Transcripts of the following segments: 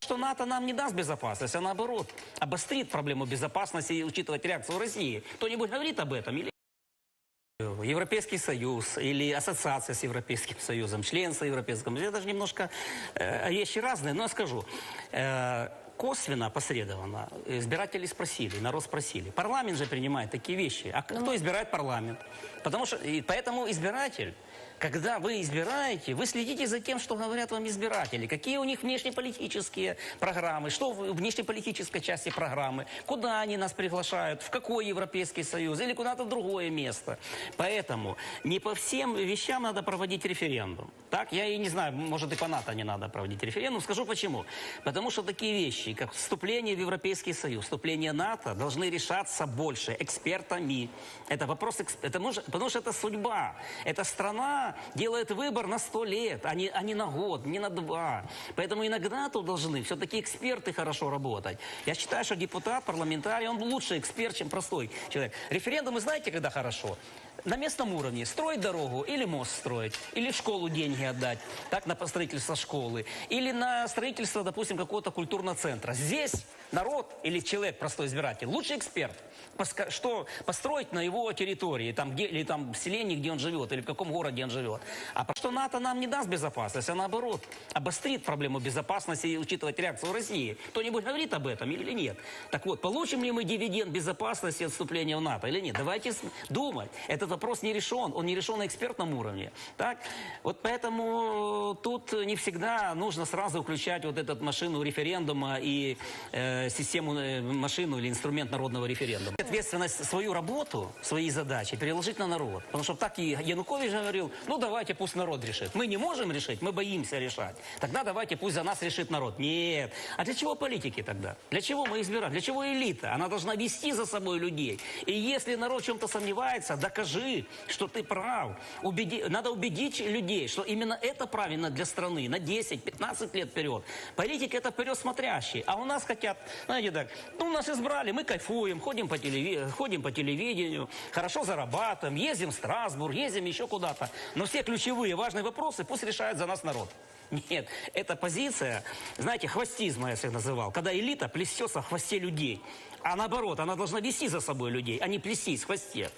Что НАТО нам не даст безопасность, а наоборот обострит проблему безопасности и учитывать реакцию России. Кто-нибудь говорит об этом или Европейский Союз или ассоциация с Европейским Союзом, членство Европейского Союза, это же немножко э, вещи разные, но я скажу. э, косвенно, посредованно избиратели спросили, народ спросили. Парламент же принимает такие вещи. А кто избирает парламент? Потому что, и поэтому избиратель, когда вы избираете, вы следите за тем, что говорят вам избиратели, какие у них внешнеполитические программы, что в внешнеполитической части программы, куда они нас приглашают, в какой Европейский Союз или куда-то другое место. Поэтому не по всем вещам надо проводить референдум. Так, я и не знаю, может и по НАТО не надо проводить референдум. Скажу почему. Потому что такие вещи, как вступление в Европейский Союз, вступление НАТО, должны решаться больше экспертами. Это вопрос, это может- потому что это судьба. Эта страна делает выбор на сто лет, а не, а не на год, не на два. Поэтому иногда тут должны все-таки эксперты хорошо работать. Я считаю, что депутат, парламентарий, он лучше эксперт, чем простой человек. Референдумы знаете, когда хорошо? На местном уровне строить дорогу или мост строить, или в школу деньги отдать, так, на строительство школы, или на строительство, допустим, какого-то культурного центра. Здесь народ или человек, простой избиратель, лучший эксперт, что построить на его территории, там, где, или там в селении, где он живет, или в каком городе он живет. А по- что НАТО нам не даст безопасность, а наоборот обострит проблему безопасности и учитывать реакцию России. Кто-нибудь говорит об этом или нет? Так вот, получим ли мы дивиденд безопасности от вступления в НАТО или нет? Давайте думать. Этот вопрос не решен, он не решен на экспертном уровне. Так? Вот поэтому тут не всегда нужно сразу включать вот эту машину референдума и э, систему э, машину или инструмент народного референдума. Ответственность свою работу, свои задачи переложить на народ. Потому что так и Янукович говорил, ну давайте пусть народ решит. Мы не можем решить, мы боимся решать. Тогда давайте пусть за нас решит народ. Нет. А для чего политики тогда? Для чего мы избираем? Для чего элита? Она должна вести за собой людей. И если народ в чем-то сомневается, докажи, что ты прав. Убеди, надо убедить людей, что именно это правильно для страны на 10-15 лет вперед. Политика это вперед смотрящие. А у нас хотят, знаете так, ну нас избрали, мы кайфуем, ходим по, телеви- ходим по телевидению, хорошо зарабатываем, ездим в Страсбург, ездим еще куда-то. Но все ключевые важные вопросы пусть решает за нас народ. Нет, это позиция, знаете, хвостизма я всех называл, когда элита плесется в хвосте людей. А наоборот, она должна вести за собой людей, а не плестись в хвосте.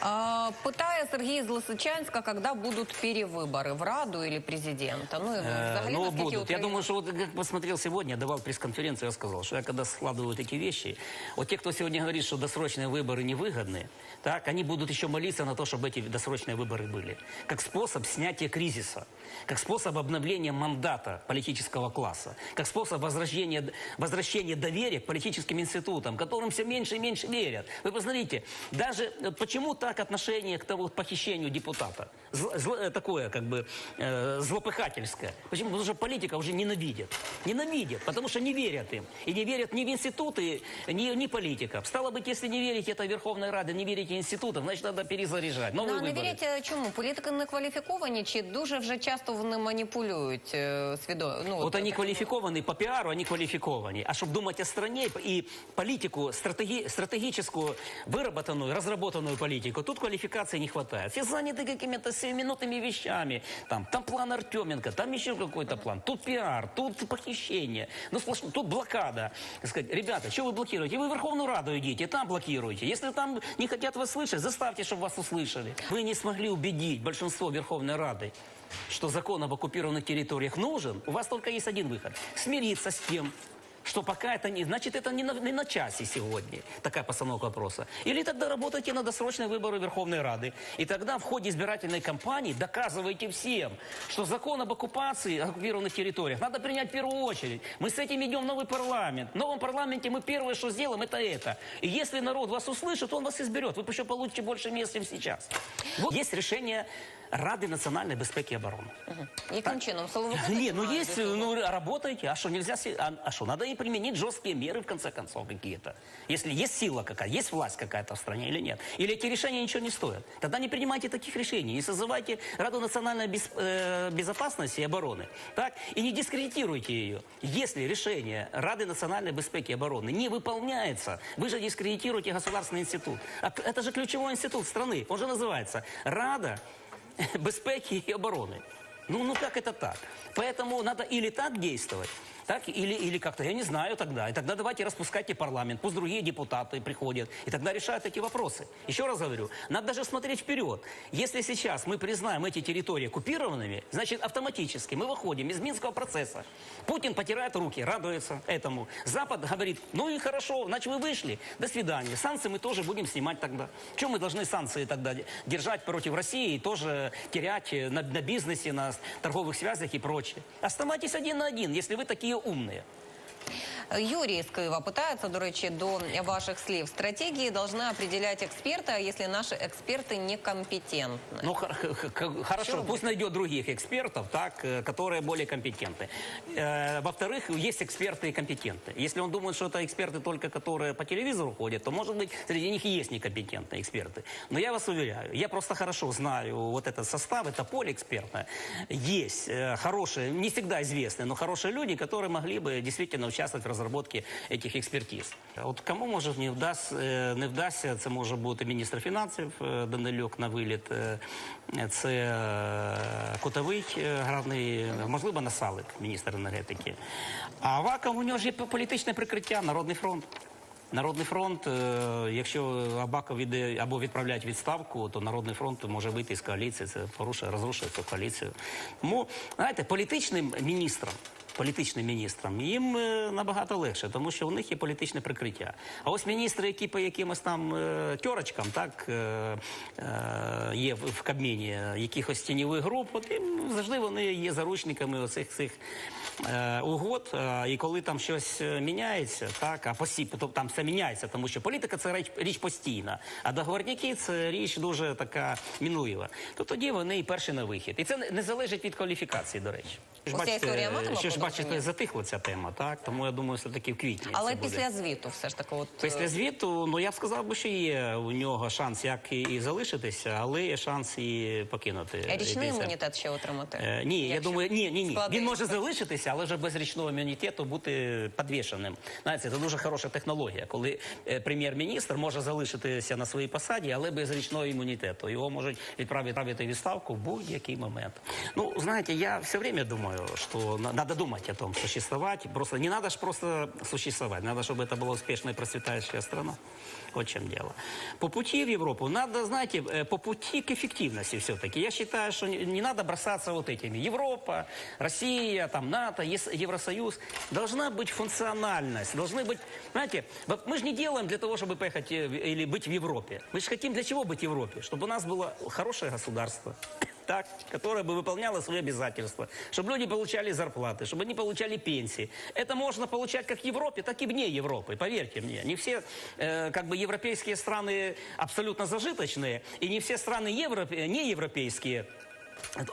А, Питає Сергій з Лисичанська, когда будут перевыборы в Раду или президента. Ну, і Э, взагалі, ну, наскільки будут. Я Україна- думаю, что вот как посмотрел сегодня, давал пресс-конференцию, я сказал, что я когда складываю такие вещи, вот те, кто сегодня говорит, что досрочные выборы невыгодны, так, они будут еще молиться на то, чтобы эти досрочные выборы были. Как способ снятия кризиса, как способ обновления мандата политического класса, как способ возвращения, возвращения доверия к политическим институтам, которым все меньше и меньше верят. Вы посмотрите, даже э, почему так отношение к тому похищению депутата? Зл- зл- э, такое, как бы, э, злопыхательское. Почему? Потому что политика уже ненавидит. Ненавидит, потому что не верят им. И не верят ни в институты, ни, ни политикам. Стало быть, если не верите этой Верховной Раде, не верите институтам, значит, надо перезаряжать. Новые Ну, а не выборы. вірять чому? Політики не кваліфіковані чи дуже вже часто вони маніпулюють е, свідо... ну, Вот от они таким- квалификованы по пиару, они квалификованы. А чтобы думать о стране и политику, стратеги, стратегическую, выработанную, разработанную политику, тут Квалификации не хватает. Все заняты какими-то семиминутными вещами. Там, там план Артеменко, там еще какой-то план. Тут пиар, тут похищение. Ну, сплошно, тут блокада. Сказать, ребята, что вы блокируете? Вы в Верховную Раду идите, там блокируйте. Если там не хотят вас слышать, заставьте, чтобы вас услышали. Вы не смогли убедить большинство Верховной Рады, что закон об оккупированных территориях нужен, у вас только есть один выход. Смириться с тем, что пока это не... Значит, это не на, не на часе сегодня, такая постановка вопроса. Или тогда работайте на досрочные выборы Верховной Рады. И тогда в ходе избирательной кампании доказывайте всем, что закон об оккупации оккупированных территориях надо принять в первую очередь. Мы с этим идем в новый парламент. В новом парламенте мы первое, что сделаем, это это. И если народ вас услышит, он вас изберет. Вы еще получите больше мест, чем сейчас. Вот есть решение Рады национальной безпеки и обороны. Яким чином? Силовики Не, ну цього? ну работайте, а что нельзя, а, а что, надо и применить жесткие меры в конце концов какие-то. Если есть сила какая, есть власть какая-то в стране или нет. Или эти решения ничего не стоят. Тогда не принимайте таких решений, не созывайте Раду национальной бес- э, безопасности и обороны. Так? И не дискредитируйте ее. Если решение Рады национальной безопасности и обороны не выполняется, вы же дискредитируете государственный институт. А это же ключевой институт страны. Он же называется Рада безпеки и обороны. Ну, ну как это так? Поэтому надо или так действовать, так, или, или как-то, я не знаю тогда. И тогда давайте распускайте парламент, пусть другие депутаты приходят, и тогда решают эти вопросы. Еще раз говорю, надо даже смотреть вперед. Если сейчас мы признаем эти территории оккупированными, значит автоматически мы выходим из Минского процесса. Путин потирает руки, радуется этому. Запад говорит, ну и хорошо, значит вы вышли, до свидания. Санкции мы тоже будем снимать тогда. Чем мы должны санкции тогда держать против России и тоже терять на, на бизнесе, на торговых связях и прочее? Оставайтесь один на один, если вы такие умные. Юрій з Києва питається, до речі, до ваших слів. Стратегії должны определять эксперты, а если наши эксперты некомпетентны? Ну, хор- х- х- хорошо, Что пусть найдет других экспертов, так, э, которые более компетентны. Э, Во-вторых, есть эксперты и компетентные. Если он думает, что это эксперты только, которые по телевизору ходят, то, может быть, среди них и есть некомпетентные эксперты. Но я вас уверяю, я просто хорошо знаю вот этот состав, это поле экспертное. Есть э, хорошие, не всегда известные, но хорошие люди, которые могли бы действительно участвовать в разработке этих експертиз. От кому може не вдасть, е, не вдасться, це може бути міністр фінансів е, Данилюк на виліт, е, це Котовий гравний, можливо, Насалик, міністр енергетики. А Аваков у нього ж є політичне прикриття, Народний фронт. Народний фронт, якщо Абаков іде або відправляють відставку, то Народний фронт може вийти з коаліції. Це порушує, розрушує цю коаліцію. Тому, знаєте, політичним міністрам. Політичним міністрам їм е, набагато легше, тому що у них є політичне прикриття. А ось міністри, які по якимось там е, тьорочкам, так е, є в, Кабміні якихось тіньових груп, от завжди вони є заручниками оцих цих е, угод. Е, і коли там щось е, міняється, так а посі, то там все міняється, тому що політика це річ, річ постійна, а договорники це річ дуже така мінлива. То тоді вони і перші на вихід. І це не- залежить від кваліфікації, до речі. Ця історія що ж бачите, затихла ця тема, так тому я думаю, все таки в квітні. Але це буде. після звіту все ж таки, от Після звіту, ну я б сказав би, що є у нього шанс як і, і залишитися, але є шанс і покинути. річний імунітет ще отримати. Е, ні, я думаю, ні, ні, ні. Він може залишитися, але вже без річного імунітету бути підвішеним. Знаєте, це дуже хороша технологія, коли е, прем'єр-міністр може залишитися на своїй посаді, але без річного імунітету. Його можуть відправити відправити у відставку в будь-який момент. Ну, знаєте, я все время думаю, что на- надо думать о том, существовать. Просто не надо ж просто существовать, надо, чтобы это была успешная и процветающая страна. Вот в чем дело. По пути в Европу надо, знаете, э, по пути к эффективности все-таки. Я считаю, что не, не надо бросаться вот этими. Европа, Россия, там, НАТО, Ес- Евросоюз. Должна быть функциональность, должны быть, знаете, вот мы же не делаем для того, чтобы поехать э, или быть в Европе. Мы же хотим для чего быть в Европе? Чтобы у нас было хорошее государство, так, которое бы выполняло свои обязательства, чтобы люди получали зарплаты, чтобы они получали пенсии. Это можно получать как в Европе, так и вне Европы, поверьте мне. Не все э, как бы европейские страны абсолютно зажиточные, и не все страны евро- неевропейские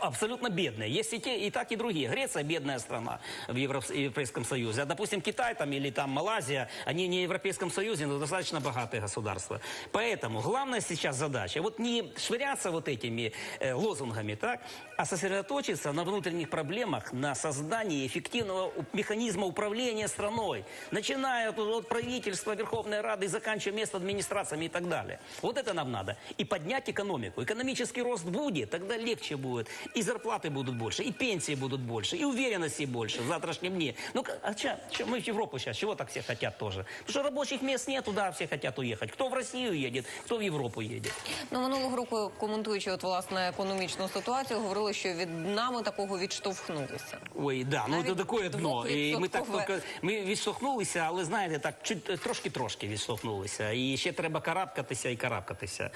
абсолютно бедные. Есть и те, и так, и другие. Греция бедная страна в Евро- Европейском Союзе. А, допустим, Китай там, или там Малайзия, они не в Европейском Союзе, но достаточно богатые государства. Поэтому главная сейчас задача, вот не швыряться вот этими э, лозунгами, так, а сосредоточиться на внутренних проблемах, на создании эффективного механизма управления страной, начиная от, от правительства, Верховной Рады и заканчивая мест администрациями и так далее. Вот это нам надо. И поднять экономику. Экономический рост будет, тогда легче будет. И зарплаты будут больше, и пенсии будут больше, и уверенности больше в завтрашнем дне. Ну, ка- а чё, чё, мы в Европу сейчас, чего так все хотят тоже? Потому что рабочих мест нет, туда все хотят уехать. Кто в Россию едет, кто в Европу едет. Ну, минулого року, коментуючи от власне економічну ситуацію, говорили, що від нами такого відштовхнулися. Ой, да, ну Навіть це таке дно. І ми так двохвідсоткове. тільки ми відштовхнулися, але знаєте, так чуть трошки трошки відштовхнулися. І ще треба карабкатися і карабкатися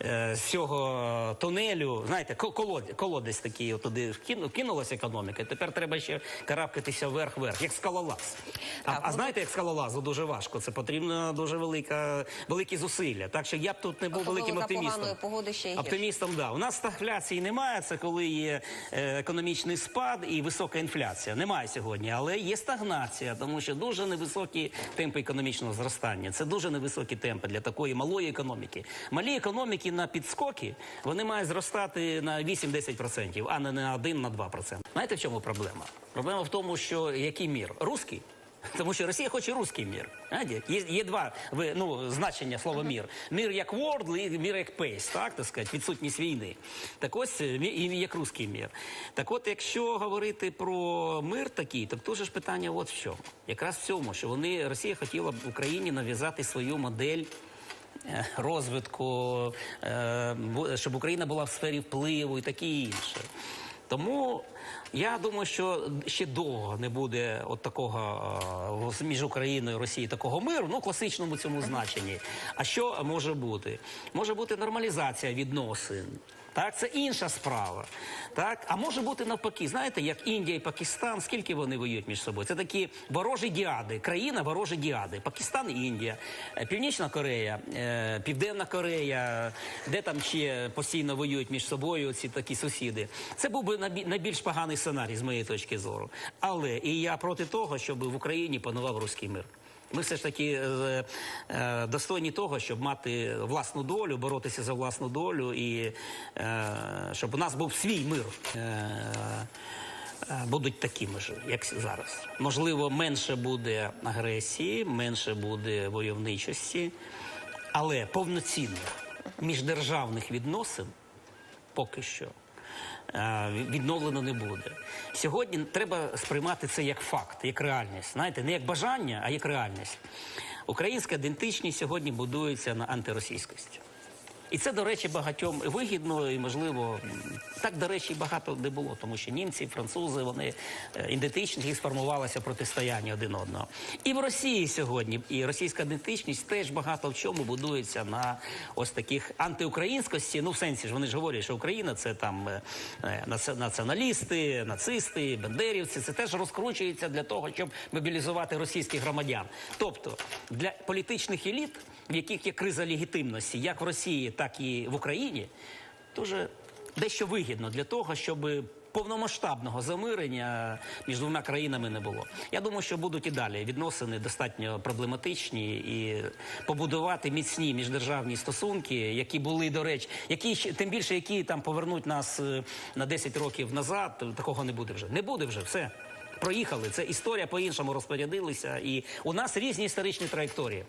е, з цього тунелю. Знаєте, ко- колод- колодець такий от туди кину- кинулася економіка. Тепер треба ще карабкатися вверх-вверх, як скалолаз. А, а ну, знаєте, як скалолазу дуже важко. Це потрібно дуже велика, великі зусилля. Так що я б тут не був великим оптимістом. погоди ще. Оптимістом, да. У нас стагфляції немає, це коли є е, економічний спад і висока інфляція. Немає сьогодні, але є стагнація, тому що дуже невисокі темпи економічного зростання. Це дуже невисокі темпи для такої малої економіки. Малі економіки на підскоки вони мають зростати на 8-10%, а не на 1 на 2%. Знаєте, в чому проблема? Проблема в тому, що який мір? Руський? Тому що Росія хоче руський мір. Знаєте? Є, є два ви, ну, значення слова мір. Мір як world і мір як peace, так, так сказати, відсутність війни. Так ось е, і як руський мір. Так от, якщо говорити про мир такий, то тут же ж питання от в чому. Якраз в цьому, що вони, Росія хотіла б Україні нав'язати свою модель розвитку, е, щоб Україна була в сфері впливу і таке інше. Тому я думаю, що ще довго не буде от такого е, між Україною і Росією такого миру, ну класичному цьому значенні. А що може бути? Може бути нормалізація відносин. Так, це інша справа. Так, а може бути навпаки, знаєте, як Індія і Пакистан, скільки вони воюють між собою? Це такі ворожі діади, країна ворожі діади. Пакистан і Індія, Е, Північна Корея, е, Південна Корея, де там ще постійно воюють між собою ці такі сусіди. Це був би найбільш поганий сценарій з моєї точки зору. Але і я проти того, щоб в Україні панував руський мир. Ми все ж таки е, е, достойні того, щоб мати власну долю, боротися за власну долю і е, щоб у нас був свій мир. Будуть такими ж, як зараз. Можливо, менше буде агресії, менше буде войовничості, але повноцінних міждержавних відносин поки що відновлено не буде. Сьогодні треба сприймати це як факт, як реальність. Знаєте, не як бажання, а як реальність. Українська ідентичність сьогодні будується на антиросійськості. І це, до речі, багатьом вигідно і, можливо, так, до речі, багато не було, тому що німці, французи, вони е, ідентичність їх сформувалося протистояння один одного. І в Росії сьогодні, і російська ідентичність теж багато в чому будується на ось таких антиукраїнськості. Ну, в сенсі ж вони ж говорять, що Україна це там е, е, наці- націоналісти, нацисти, бендерівці. Це теж розкручується для того, щоб мобілізувати російських громадян. Тобто для політичних еліт, в яких є криза легітимності, як в Росії, так і в Україні, дуже дещо вигідно для того, щоб повномасштабного замирення між двома країнами не було. Я думаю, що будуть і далі відносини достатньо проблематичні і побудувати міцні міждержавні стосунки, які були, до речі, які тим більше, які там повернуть нас е, на 10 років назад. Такого не буде вже. Не буде вже все. Проїхали. Це історія по-іншому розпорядилися, і у нас різні історичні траєкторії.